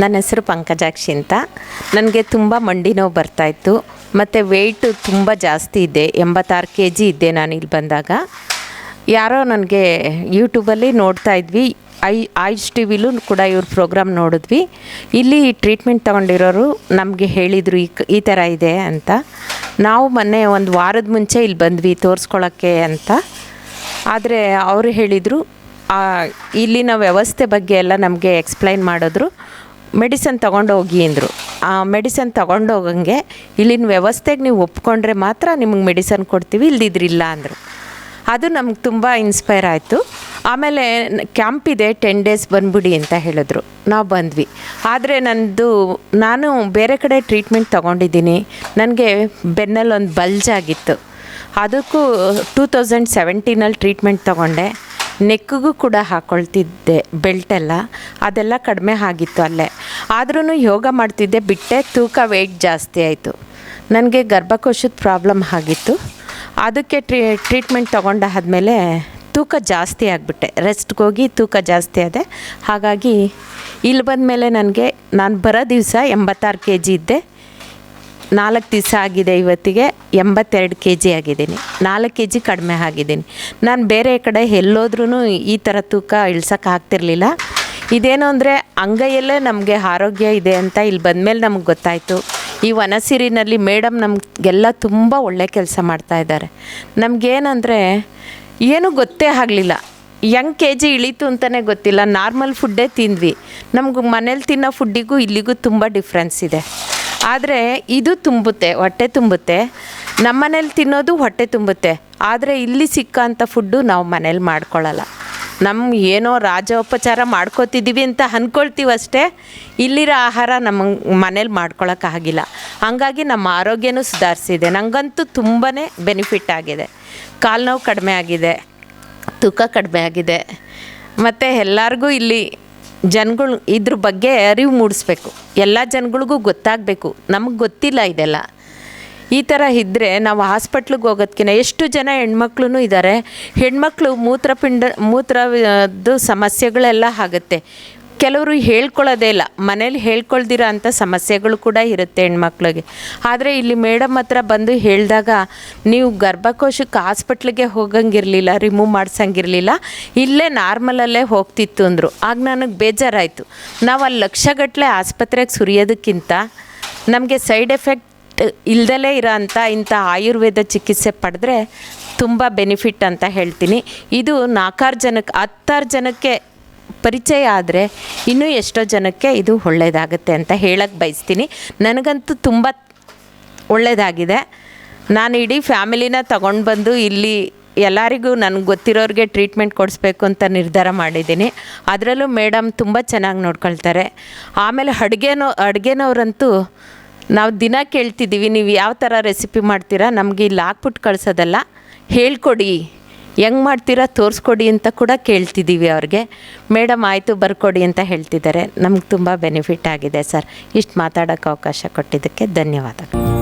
ನನ್ನ ಹೆಸರು ಪಂಕಜಾಕ್ಷಿ ಅಂತ. ನನಗೆ ತುಂಬ ಮಂಡಿ ನೋವು ಬರ್ತಾಯಿತ್ತು ಮತ್ತು ವೆಯ್ಟು ತುಂಬ ಜಾಸ್ತಿ ಇದೆ. ಎಂಬತ್ತಾರು ಕೆ ಜಿ ಇದ್ದೆ ನಾನು ಇಲ್ಲಿ ಬಂದಾಗ. ಯಾರೋ ನನಗೆ ಯೂಟ್ಯೂಬಲ್ಲಿ ನೋಡ್ತಾ ಇದ್ವಿ. ಐ ಆಯುಷ್ ಟಿ ವಿಲೂ ಕೂಡ ಇವ್ರ ಪ್ರೋಗ್ರಾಮ್ ನೋಡಿದ್ವಿ. ಇಲ್ಲಿ ಟ್ರೀಟ್ಮೆಂಟ್ ತೊಗೊಂಡಿರೋರು ನಮಗೆ ಹೇಳಿದರು ಈ ಈ ಥರ ಇದೆ ಅಂತ. ನಾವು ಮೊನ್ನೆ ಒಂದು ವಾರದ ಮುಂಚೆ ಇಲ್ಲಿ ಬಂದ್ವಿ ತೋರಿಸ್ಕೊಳ್ಳೋಕ್ಕೆ ಅಂತ. ಆದರೆ ಅವರು ಹೇಳಿದರು ಇಲ್ಲಿನ ವ್ಯವಸ್ಥೆ ಬಗ್ಗೆ ಎಲ್ಲ ನಮಗೆ ಎಕ್ಸ್ಪ್ಲೈನ್ ಮಾಡಿದ್ರು. ಮೆಡಿಸನ್ ತೊಗೊಂಡೋಗಿ ಅಂದರು. ಆ ಮೆಡಿಸನ್ ತೊಗೊಂಡೋಗಂಗೆ ಇಲ್ಲಿನ ವ್ಯವಸ್ಥೆಗೆ ನೀವು ಒಪ್ಕೊಂಡ್ರೆ ಮಾತ್ರ ನಿಮಗೆ ಮೆಡಿಸನ್ ಕೊಡ್ತೀವಿ, ಇಲ್ದಿದ್ರಿಲ್ಲ ಅಂದರು. ಅದು ನಮ್ಗೆ ತುಂಬ ಇನ್ಸ್ಪೈರ್ ಆಯಿತು. ಆಮೇಲೆ ಕ್ಯಾಂಪ್ ಇದೆ, ಟೆನ್ ಡೇಸ್ ಬಂದ್ಬಿಡಿ ಅಂತ ಹೇಳಿದ್ರು. ನಾವು ಬಂದ್ವಿ. ಆದರೆ ನನ್ನದು ನಾನು ಬೇರೆ ಕಡೆ ಟ್ರೀಟ್ಮೆಂಟ್ ತೊಗೊಂಡಿದ್ದೀನಿ. ನನಗೆ ಬೆನ್ನಲ್ಲಿ ಒಂದು ಬಲ್ಜ್ ಆಗಿತ್ತು. ಅದಕ್ಕೂ ಟೂ ತೌಸಂಡ್ ಸೆವೆಂಟೀನಲ್ಲಿ ಟ್ರೀಟ್ಮೆಂಟ್ ತೊಗೊಂಡೆ. ನೆಕ್ಕಿಗೂ ಕೂಡ ಹಾಕ್ಕೊಳ್ತಿದ್ದೆ ಬೆಲ್ಟೆಲ್ಲ ಅದೆಲ್ಲ ಕಡಿಮೆ ಆಗಿತ್ತು ಅಲ್ಲೇ. ಆದ್ರೂ ಯೋಗ ಮಾಡ್ತಿದ್ದೆ, ಬಿಟ್ಟೆ ತೂಕ ವೆಯ್ಟ್ ಜಾಸ್ತಿ ಆಯಿತು. ನನಗೆ ಗರ್ಭಕೋಶದ ಪ್ರಾಬ್ಲಮ್ ಆಗಿತ್ತು. ಅದಕ್ಕೆ ಟ್ರೀ ಟ್ರೀಟ್ಮೆಂಟ್ ತೊಗೊಂಡಾದ್ಮೇಲೆ ತೂಕ ಜಾಸ್ತಿ ಆಗಿಬಿಟ್ಟೆ. ರೆಸ್ಟ್ಗೋಗಿ ತೂಕ ಜಾಸ್ತಿ ಆದೆ. ಹಾಗಾಗಿ ಇಲ್ಲಿ ಬಂದ ಮೇಲೆ ನನಗೆ, ನಾನು ಬರೋ ದಿವಸ ಎಂಬತ್ತಾರು ಕೆ ಜಿ ಇದ್ದೆ. ನಾಲ್ಕು ದಿವಸ ಆಗಿದೆ ಇವತ್ತಿಗೆ, ಎಂಬತ್ತೆರಡು ಕೆ ಜಿ ಆಗಿದ್ದೀನಿ. ನಾಲ್ಕು ಕೆ ಜಿ ಕಡಿಮೆ ಆಗಿದ್ದೀನಿ. ನಾನು ಬೇರೆ ಕಡೆ ಎಲ್ಲೋದ್ರೂ ಈ ಥರ ತೂಕ ಇಳ್ಸೋಕೆ ಆಗ್ತಿರ್ಲಿಲ್ಲ. ಇದೇನು ಅಂದರೆ ಅಂಗೈಯಲ್ಲೇ ನಮಗೆ ಆರೋಗ್ಯ ಇದೆ ಅಂತ ಇಲ್ಲಿ ಬಂದಮೇಲೆ ನಮ್ಗೆ ಗೊತ್ತಾಯಿತು. ಈ ವನಸಿರಿನಲ್ಲಿ ಮೇಡಮ್ ನಮಗೆಲ್ಲ ತುಂಬ ಒಳ್ಳೆ ಕೆಲಸ ಮಾಡ್ತಾ ಇದ್ದಾರೆ. ನಮಗೇನಂದರೆ ಏನೂ ಗೊತ್ತೇ ಆಗಲಿಲ್ಲ. ಹೆಂಗೆ ಕೆ ಜಿ ಇಳೀತು ಅಂತಲೇ ಗೊತ್ತಿಲ್ಲ. ನಾರ್ಮಲ್ ಫುಡ್ಡೇ ತಿಂದ್ವಿ. ನಮ್ಗೆ ಮನೇಲಿ ತಿನ್ನೋ ಫುಡ್ಡಿಗೂ ಇಲ್ಲಿಗೂ ತುಂಬ ಡಿಫ್ರೆನ್ಸ್ ಇದೆ. ಆದರೆ ಇದು ತುಂಬುತ್ತೆ, ಹೊಟ್ಟೆ ತುಂಬುತ್ತೆ. ನಮ್ಮ ಮನೇಲಿ ತಿನ್ನೋದು ಹೊಟ್ಟೆ ತುಂಬುತ್ತೆ. ಆದರೆ ಇಲ್ಲಿ ಸಿಕ್ಕಂಥ ಫುಡ್ಡು ನಾವು ಮನೇಲಿ ಮಾಡ್ಕೊಳ್ಳಲ್ಲ ನಮ್ಮ ಏನೋ ರಾಜೋಪಚಾರ ಮಾಡ್ಕೋತಿದ್ದೀವಿ ಅಂತ ಅಂದ್ಕೊಳ್ತೀವಷ್ಟೇ ಇಲ್ಲಿರೋ ಆಹಾರ ನಮ್ಮ ಮನೇಲಿ ಮಾಡ್ಕೊಳಕ್ಕಾಗಿಲ್ಲ ಹಾಗಾಗಿ ನಮ್ಮ ಆರೋಗ್ಯನೂ ಸುಧಾರಿಸಿದೆ. ನನಗಂತೂ ತುಂಬಾ ಬೆನಿಫಿಟ್ ಆಗಿದೆ. ಕಾಲು ನೋವು ಕಡಿಮೆ ಆಗಿದೆ. ತೂಕ ಕಡಿಮೆ ಆಗಿದೆ. ಮತ್ತು ಎಲ್ಲರಿಗೂ ಇಲ್ಲಿ ಜನಗಳು ಇದ್ರ ಬಗ್ಗೆ ಅರಿವು ಮೂಡಿಸ್ಬೇಕು. ಎಲ್ಲ ಜನಗಳಿಗೂ ಗೊತ್ತಾಗಬೇಕು. ನಮಗೆ ಗೊತ್ತಿಲ್ಲ ಇದೆಲ್ಲ. ಈ ಥರ ಇದ್ದರೆ ನಾವು ಹಾಸ್ಪಿಟ್ಲಿಗೆ ಹೋಗೋದಕ್ಕಿಂತ ಎಷ್ಟು ಜನ ಹೆಣ್ಮಕ್ಳು ಇದ್ದಾರೆ ಹೆಣ್ಮಕ್ಳು ಮೂತ್ರಪಿಂಡ ಮೂತ್ರದ್ದು ಸಮಸ್ಯೆಗಳೆಲ್ಲ ಆಗುತ್ತೆ. ಕೆಲವರು ಹೇಳ್ಕೊಳ್ಳೋದೇ ಇಲ್ಲ. ಮನೇಲಿ ಹೇಳ್ಕೊಳ್ದಿರೋ ಅಂಥ ಸಮಸ್ಯೆಗಳು ಕೂಡ ಇರುತ್ತೆ ಹೆಣ್ಮಕ್ಳಿಗೆ. ಆದರೆ ಇಲ್ಲಿ ಮೇಡಮ್ ಹತ್ರ ಬಂದು ಹೇಳಿದಾಗ, ನೀವು ಗರ್ಭಕೋಶಕ್ಕೆ ಹಾಸ್ಪಿಟ್ಲಿಗೆ ಹೋಗಂಗಿರಲಿಲ್ಲ, ರಿಮೂವ್ ಮಾಡ್ಸಂಗಿರಲಿಲ್ಲ, ಇಲ್ಲೇ ನಾರ್ಮಲಲ್ಲೇ ಹೋಗ್ತಿತ್ತು ಅಂದರು. ಆಗ ನನಗೆ ಬೇಜಾರಾಯಿತು. ನಾವು ಅಲ್ಲಿ ಲಕ್ಷಗಟ್ಟಲೆ ಆಸ್ಪತ್ರೆಗೆ ಸುರಿಯೋದಕ್ಕಿಂತ ನಮಗೆ ಸೈಡ್ ಎಫೆಕ್ಟ್ ಇಲ್ದಲೇ ಇರೋ ಅಂಥ ಇಂಥ ಆಯುರ್ವೇದ ಚಿಕಿತ್ಸೆ ಪಡೆದ್ರೆ ತುಂಬ ಬೆನಿಫಿಟ್ ಅಂತ ಹೇಳ್ತೀನಿ. ಇದು ನಾಲ್ಕಾರು ಜನಕ್ಕೆ ಹತ್ತಾರು ಜನಕ್ಕೆ ಪರಿಚಯ ಆದರೆ ಇನ್ನೂ ಎಷ್ಟೋ ಜನಕ್ಕೆ ಇದು ಒಳ್ಳೆಯದಾಗುತ್ತೆ ಅಂತ ಹೇಳಕ್ಕೆ ಬಯಸ್ತೀನಿ. ನನಗಂತೂ ತುಂಬ ಒಳ್ಳೆಯದಾಗಿದೆ ನಾನು ಇಡೀ ಫ್ಯಾಮಿಲಿನ ತಗೊಂಡು ಬಂದು ಇಲ್ಲಿ ಎಲ್ಲರಿಗೂ ನನಗೆ ಗೊತ್ತಿರೋರಿಗೆ ಟ್ರೀಟ್ಮೆಂಟ್ ಕೊಡಿಸ್ಬೇಕು ಅಂತ ನಿರ್ಧಾರ ಮಾಡಿದ್ದೀನಿ. ಅದರಲ್ಲೂ ಮೇಡಮ್ ತುಂಬ ಚೆನ್ನಾಗಿ ನೋಡ್ಕೊಳ್ತಾರೆ. ಆಮೇಲೆ ಅಡುಗೆನೋ, ಅಡುಗೆನವ್ರಂತೂ ನಾವು ದಿನ ಕೇಳ್ತಿದ್ದೀವಿ ನೀವು ಯಾವ ಥರ ರೆಸಿಪಿ ಮಾಡ್ತೀರಾ ನಮಗೆ ಇಲ್ಲಿ ಹಾಕ್ಬಿಟ್ಟು ಕಳಿಸೋದಲ್ಲ. ಹೇಳ್ಕೊಡಿ. ಹೆಂಗೆ ಮಾಡ್ತೀರಾ ತೋರಿಸ್ಕೊಡಿ ಅಂತ ಕೂಡ ಕೇಳ್ತಿದ್ದೀವಿ ಅವ್ರಿಗೆ. ಮೇಡಮ್ ಆಯಿತು ಬರ್ಕೊಡಿ ಅಂತ ಹೇಳ್ತಿದ್ದಾರೆ. ನಮ್ಗೆ ತುಂಬ ಬೆನಿಫಿಟ್ ಆಗಿದೆ ಸರ್. ಇಷ್ಟು ಮಾತಾಡೋಕ್ಕೆ ಅವಕಾಶ ಕೊಟ್ಟಿದ್ದಕ್ಕೆ ಧನ್ಯವಾದಗಳು.